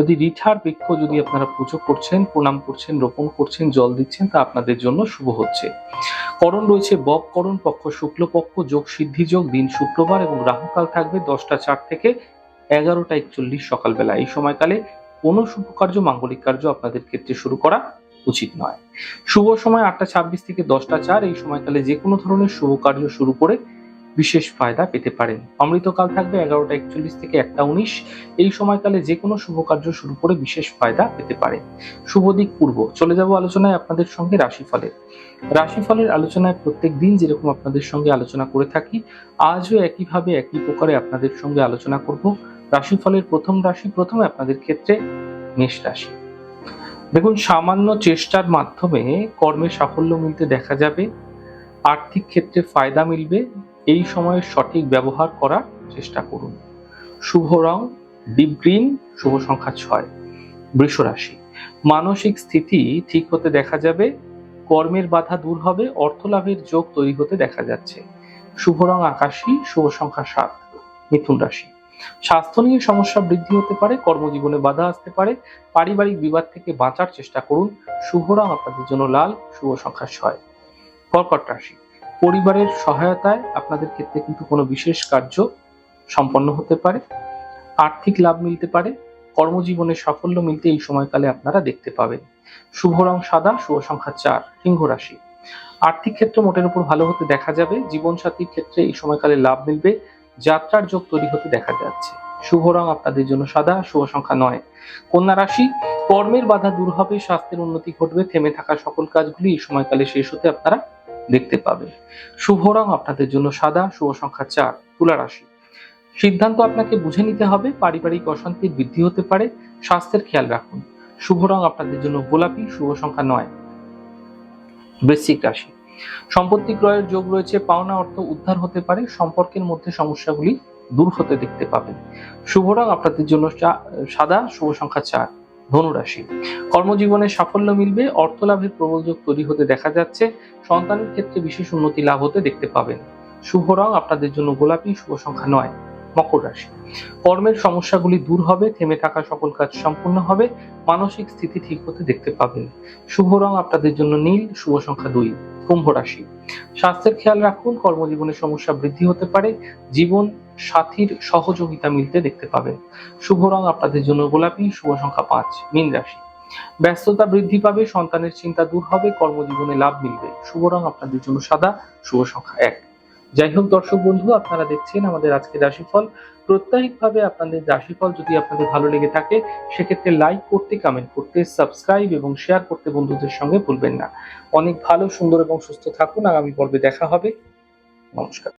যদি রিঠার বৃক্ষ যদি আপনারা পুজো করছেন, প্রণাম করছেন, রোপণ করছেন, জল দিচ্ছেন, তা আপনাদের জন্য শুভ হচ্ছে। করণ রয়েছে বব করণ পক্ষ শুক্লপক্ষ যোগ সিদ্ধি যোগ, দিন শুক্রবার এবং রাহুকাল থাকবে দশটা চার থেকে এগারোটা একচল্লিশ সকালবেলা। এই সময়কালে কোনো শুভ কার্য, মাঙ্গলিক কার্য আপনাদের ক্ষেত্রে শুরু করা উচিত নয়। শুভ সময় আটটা ছাব্বিশ থেকে দশটা চার, এই সময়কালে যে কোনো ধরনের শুভ কার্য শুরু করে বিশেষ ফায়দা পেতে পারেন অমৃতকাল থাকবে এগারোটা একচল্লিশ থেকে একটা উনিশ। এই সময়কালে যে কোনো শুভ কার্য শুরু করে বিশেষ ফায়দা পেতে পারে। শুভ দিক পূর্ব। চলে যাব আলোচনায় আপনাদের সঙ্গে রাশিফলের রাশিফলের আলোচনায় প্রত্যেক দিন যেরকম আপনাদের সঙ্গে আলোচনা করে থাকি, আজও একইভাবে একই প্রকারে আপনাদের সঙ্গে আলোচনা করব। রাশিফলের প্রথম রাশি প্রথমে আপনাদের ক্ষেত্রে মেষ রাশি। দেখুন, সামান্য চেষ্টার মাধ্যমে কর্মে সাফল্য মিলতে দেখা যাবে। আর্থিক ক্ষেত্রে ফায়দা মিলবে। এই সময়ের সঠিক ব্যবহার করার চেষ্টা করুন। শুভ রং, ডিপ গ্রিন, শুভ সংখ্যা ছয়, বৃষ রাশি। মানসিক স্থিতি ঠিক হতে দেখা যাবে, কর্মের বাধা দূর হবে অর্থ লাভের যোগ তৈরি হতে দেখা যাচ্ছে। শুভ রং আকাশী, শুভ সংখ্যা সাত, মিথুন রাশি। স্বাস্থ্য নিয়ে সমস্যা বৃদ্ধি হতে পারে, কর্মজীবনে বাধা আসতে পারে। পারিবারিক বিবাদ থেকে বাঁচার চেষ্টা করুন। শুভ রং আপনাদের জন্য লাল, শুভ সংখ্যা ছয়। কর্কট রাশি। পরিবারের সহায়তায় আপনাদের ক্ষেত্রে কিন্তু কোনো বিশেষ কার্য সম্পন্ন হতে পারে, আর্থিক লাভ মিলতে পারে, কর্মজীবনে সাফল্য মিলতে এই সময়কালে আপনারা দেখতে পাবেন। শুভ রং সাদা, শুভ সংখ্যা চার, সিংহ রাশি। আর্থিক ক্ষেত্র মোটের উপর ভালো হতে দেখা যাবে, জীবনসাথীর ক্ষেত্রে এই সময়কালে লাভ মিলবে, যাত্রার যোগ তৈরি হতে দেখা যাচ্ছে। শুভ রং আপনাদের জন্য সাদা, শুভ সংখ্যা নয়। কন্যা রাশি, কর্মের বাধা দূর হবে, স্বাস্থ্যের উন্নতি ঘটবে, থেমে থাকা সকল কাজগুলি এই সময়কালে শেষ হতে আপনারা দেখতে পাবে। শুভ রং আপনাদের জন্য সাদা, শুভ সংখ্যা চার, তুলা রাশি। সিদ্ধান্ত আপনাকে বুঝে নিতে হবে, পারিবারিক অশান্তির বৃদ্ধি হতে পারে, স্বাস্থ্যের খেয়াল রাখুন। শুভ রং আপনাদের জন্য গোলাপি, শুভ সংখ্যা নয়। বৃশ্চিক রাশি। সম্পত্তি ক্রয়ের যোগ রয়েছে, পাওনা অর্থ উদ্ধার হতে পারে, সম্পর্কের মধ্যে সমস্যাগুলি দূর হতে দেখতে পাবেন। শুভ রং আপনাদের জন্য সাদা, শুভ সংখ্যা চার। ধনুরাশি। কর্মজীবনে সাফল্য মিলবে অর্থ লাভের প্রবল যোগ তৈরি হতে দেখা যাচ্ছে, সন্তানের ক্ষেত্রে বিশেষ উন্নতি লাভ হতে দেখতে পাবেন। শুভ রং আপনাদের জন্য গোলাপি, শুভ সংখ্যা নয়, মকর রাশি। কর্মের সমস্যাগুলি দূর হবে, থেমে থাকা সকল কাজ সম্পূর্ণ হবে, মানসিক স্থিতি ঠিক হতে দেখতে পাবেন। শুভ রং আপনাদের জন্য নীল, শুভ সংখ্যা দুই, কুম্ভ রাশি। স্বাস্থ্যের খেয়াল রাখুন কর্মজীবনে সমস্যা বৃদ্ধি হতে পারে, জীবন সাথীর সহযোগিতা মিলতে দেখতে পাবেন। শুভ রং আপনাদের জন্য গোলাপি, শুভ সংখ্যা পাঁচ, মীন রাশি। ব্যস্ততা বৃদ্ধি পাবে, সন্তানের চিন্তা দূর হবে, কর্মজীবনে লাভ মিলবে। শুভ রং আপনাদের জন্য সাদা, শুভ সংখ্যা এক। যাই হোক দর্শক বন্ধু, আপনারা দেখছেন আমাদের আজকের রাশিফল। প্রত্যাহিকভাবে আপনাদের রাশিফল যদি আপনাদের ভালো লেগে থাকে, সেক্ষেত্রে লাইক করতে কমেন্ট করতে সাবস্ক্রাইব এবং শেয়ার করতে বন্ধুদের সঙ্গে ভুলবেন না। অনেক ভালো, সুন্দর এবং সুস্থ থাকুন। আগামী পর্বে দেখা হবে। নমস্কার।